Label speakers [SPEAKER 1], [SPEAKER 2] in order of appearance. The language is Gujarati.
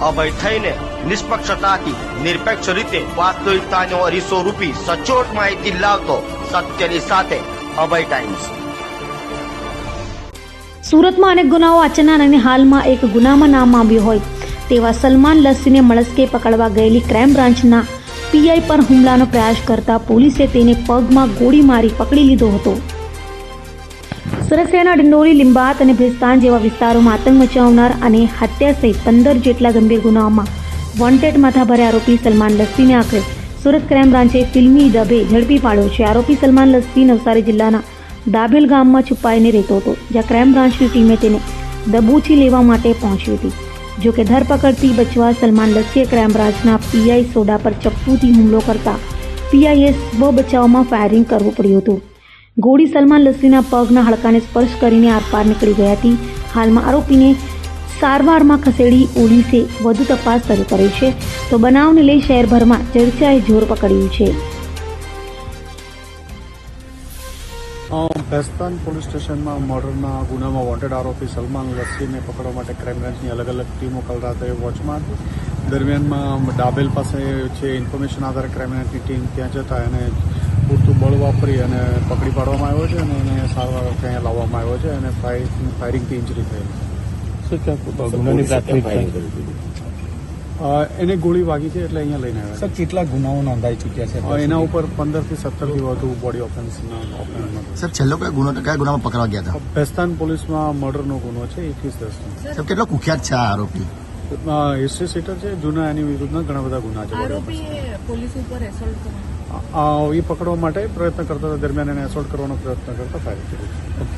[SPEAKER 1] અભય થઈને નિષ્પક્ષતાથી, નિરપેક્ષ રીતે વાસ્તવિકતાનો અરીસો રૂપી સચોટ માહિતી લાવતો સત્યની સાથે અભય ટાઈમ્સ
[SPEAKER 2] સુરતમાં અનેક ગુનાઓ અચાનક અને હાલમાં એક ગુનામાં નામ આવ્યું હોય તેવા સલમાન લસ્સીને મળસ્કે પકડવા ગયેલી ક્રાઇમ બ્રાન્ચના પીઆઈ પર હુમલાનો પ્રયાસ કરતા પોલીસે તેને પગમાં ગોળી મારી પકડી લીધો હતો. શહેરના ડિંડોરી લિંબાત અને ભેસ્તાન જેવા વિસ્તારોમાં આતંક મચાવનાર અને હત્યા સહિત પંદર જેટલા ગંભીર ગુનાઓમાં વોન્ટેડ માથાભારે આરોપી સલમાન લસ્સીને આખરે સુરત ક્રાઇમ બ્રાન્ચે ફિલ્મી ડબે ઝડપી પાડ્યો છે. આરોપી સલમાન લસ્સી નવસારી જિલ્લાના દાભેલ ગામમાં છુપાઈને રહેતો હતો, જ્યાં ક્રાઇમ બ્રાન્ચની ટીમે તેને દબોચી લેવા માટે પહોંચી હતી. જોકે ધરપકડથી બચવા સલમાન લસ્સીએ ક્રાઇમ બ્રાન્ચના પીઆઈ સોડા પર ચપ્પુથી હુમલો કરતા પીઆઈએ સ્વ બચાવમાં ફાયરિંગ કરવું પડ્યું હતું. ગોળી સલમાન લસ્સીના પગના હાડકાને સ્પર્શ કરીને આરપાર નીકળી ગઈ હતી. હાલમાં આરોપીને સારવારમાં ખસેડી પોલીસે વધુ તપાસ શરૂ કરી છે. તો બનાવને લઈ શહેરભરમાં ચર્ચાએ જોર પકડ્યું છે.
[SPEAKER 3] ભેસ્તાન પોલીસ સ્ટેશનમાં મર્ડરના ગુનામાં વોન્ટેડ આરોપી સલમાન લસ્સીને પકડવા માટે ક્રાઇમ અલગ અલગ ટીમો કાલ રાતે વોચમાં દરમિયાનમાં ડાબેલ પાસે છે ઇન્ફોર્મેશન આધારે ક્રાઇમ ટીમ ત્યાં જતા એને પૂરતું બળ વાપરી અને પકડી પાડવામાં આવ્યો છે અને એને સારવાર ત્યાં લાવવામાં આવ્યો છે અને ફાયરિંગ ફાયરિંગથી ઇન્જરી થઈ એને ગોળી વાગી છે એટલે અહીંયા લઈને આવ્યા
[SPEAKER 4] સર કેટલા ગુનાઓ નોંધાઈ ચૂક્યા છે?
[SPEAKER 3] એના ઉપર એના ઉપર પંદરથી સત્તરથી વધુ બોડી ઓફેન્સના ઓફેન્સ
[SPEAKER 5] સર છેલ્લો કયા ગુનો કયા ગુનામાં પકડવા ગયા હતા?
[SPEAKER 3] ભેસ્તાન પોલીસમાં મર્ડરનો ગુનો છે એકવીસ દસ
[SPEAKER 5] સર કેટલો કુખ્યાત છે આ આરોપી?
[SPEAKER 3] હિસ્ટ્રી સીટર છે જૂના એની વિરુદ્ધના ઘણા બધા ગુના છે.
[SPEAKER 6] પોલીસ ઉપર એસોલ્ટ કર્યો
[SPEAKER 3] આ- આ એ પકડવા માટે પ્રયત્ન કરતા દરમિયાન એને એસોલ્ટ કરવાનો પ્રયત્ન કરતા ફાયર કર્યું.